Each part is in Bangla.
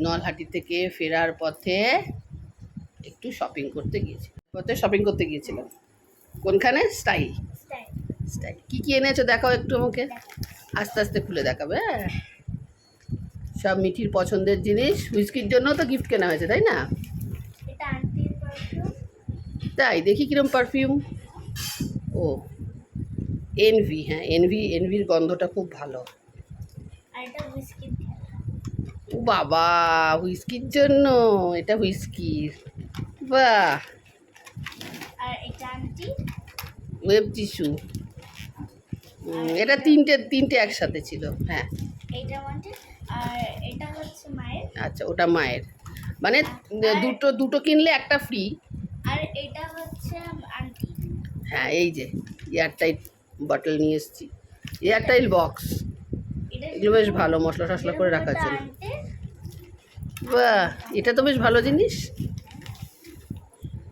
নলহাটি থেকে ফেরার পথে একটু শপিং করতে গিয়েছিলাম। পথে শপিং করতে গিয়েছিলাম। কোনখানে? স্টাইল স্টাইল কী কী এনেছো? দেখাও একটু আমাকে। আস্তে আস্তে খুলে দেখাবে হ্যাঁ। সব মিঠির পছন্দের জিনিস। হুইস্কির জন্য তো গিফট কেনা হয়েছে তাই না? তাই দেখি কিরম পারফিউম ও এনভি হ্যাঁ এনভি এনভির গন্ধটা খুব ভালো। আর এটা হুইস্কি ও বাবা হুইস্কির জন্য? এটা হুইস্কির। বাহ। আর এটা আন্টি? Web tissue. এটা তিনটে তিনটে একসাথে ছিল হ্যাঁ। এইটা আর এটা হচ্ছে মায়ের? আচ্ছা ওটা মায়ের। মানে দুটো দুটো কিনলে একটা ফ্রি। আর এটা হচ্ছে আন্টি। হ্যাঁ এই যে এয়ারটাইট বটল নিয়ে এসেছি। Airtight box. এগুলো বেশ ভালো মশলা টশলা করে রাখার জন্য বাহ এটা তো বেশ ভালো জিনিস।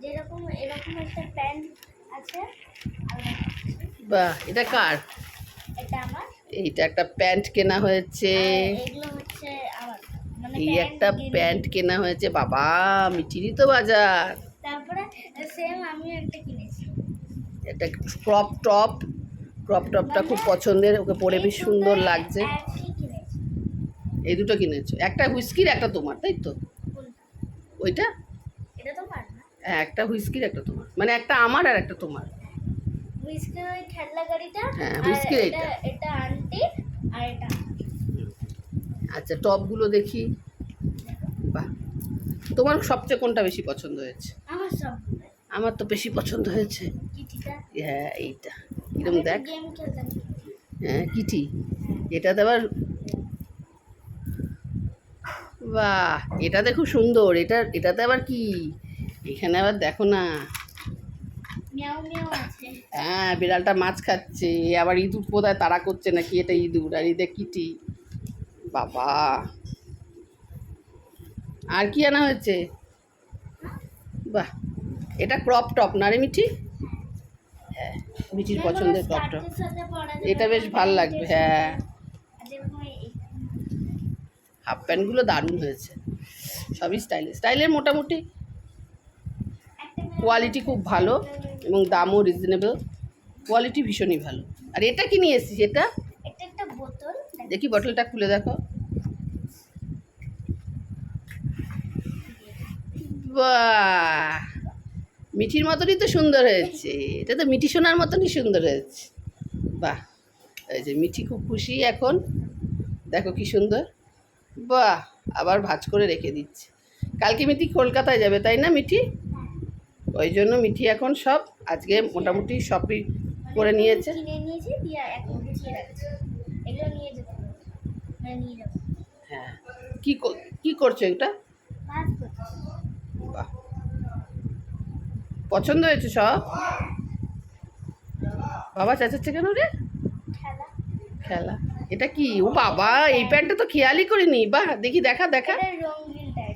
যেরকম এরকম একটা প্যান্ট আছে বাহ এটা কার? এটা আমার। এইটা একটা প্যান্ট কেনা হয়েছে। এগুলো হচ্ছে আমার। মানে এই একটা প্যান্ট কেনা হয়েছে বাবা মিঠিরই তো বাজার। তারপরে সেম একটা কিনেছি। একটা ক্রপ টপ ক্রপ টপটা খুব পছন্দের ওকে পরে বেশ সুন্দর লাগছে। এই দুটো কিনেছো। একটা হুইস্কির একটা তোমার তাই তো? ওইটা? এটা তো হ্যাঁ একটা হুইস্কির একটা তোমার। মানে একটা আমার আর একটা তোমার। হ্যাঁ, হুইস্কের এটা এইটা। এটা এটা। আচ্ছা টপগুলো দেখি। বাহ। তোমার সবচেয়ে কোনটা বেশি পছন্দ হয়েছে? আমার সব আমার তো বেশি পছন্দ হয়েছে। হ্যাঁ এইটা। কিরম দেখ। হ্যাঁ কিটি? এটাতে আবার বাহ এটাতে খুব সুন্দর। এটা এটাতে আবার কি? এখানে আবার দেখো না। হ্যাঁ বিড়ালটা মাছ খাচ্ছে। আবার ইঁদুর কোথায় তাড়া করছে নাকি? এটা ইঁদুর আর এটা কিটি। বাবা। আর কি আনা হয়েছে? বাহ এটা ক্রপ টপ না রে মিঠি? হ্যাঁ মিঠির পছন্দের ক্রপ টপ এটা বেশ ভালো লাগবে হ্যাঁ। হাফ প্যান্টগুলো দারুণ হয়েছে। সবই স্টাইলের স্টাইলের মোটামুটি কোয়ালিটি খুব ভালো এবং দামও রিজনেবল কোয়ালিটি ভীষণই ভালো। আর এটা কি নিয়ে এসেছিস? এটা? এটা একটা বোতল। দেখি বটলটা খুলে দেখো। বাহ! মিঠির মতনই তো সুন্দর হয়েছে। এটা তো মিঠি সোনার মতনই সুন্দর হয়েছে। বাহ! এই যে মিঠি খুব খুশি এখন। দেখো কি সুন্দর। বাহ আবার ভাজ করে রেখে দিচ্ছে। কালকে মিঠি কলকাতায় যাবে তাই না মিঠি? ওই জন্য মিঠি এখন সব আজকে মোটামুটি শপিং করে নিয়েছে। যাব। হ্যাঁ কী কর- কী করছ এটা? পছন্দ হয়েছে সব? বাবা চেঁচাচ্ছে কেন রে? খেলা। খেলা। এটা কি? ও বাবা এই প্যান্টটা তো খেয়ালই করিনি। বাহ দেখি দেখা দেখা। এটা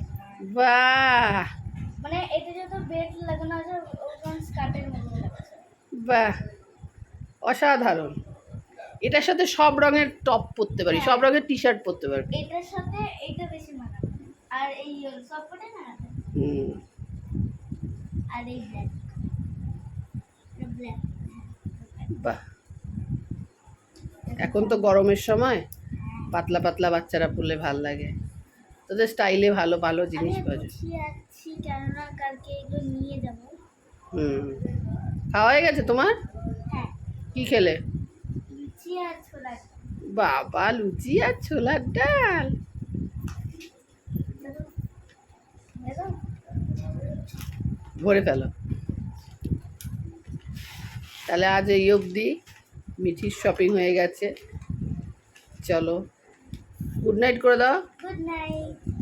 বাহ। মানে এটা যত বেড লাগানো আছে ওরকম স্কার্টের বাহ অসাধারণ। এটার সাথে সব রঙের টপ পরতে পারি সব রঙের টি শার্ট পরতে পারি এটার সাথে এইটা বেশি মানাবে। আর এই সব কটা না? হুম। আর এই ব্ল্যাক বাহ। এখন তো গরমের সময় পাতলা পাতলা বাচ্চারা পরলে ভালো লাগে। তোদের স্টাইলে ভালো ভালো জিনিস পাওয়া যায় হুম। খাওয়া হয়ে গেছে তোমার? হ্যাঁ। কি খেলে? বাবা লুচি আর ছোলার ডাল। ভরে ফেলো। তাহলে আজ এই অবধি। মিঠির শপিং হয়ে গেছে। চলো গুড নাইট করে দাও। Good night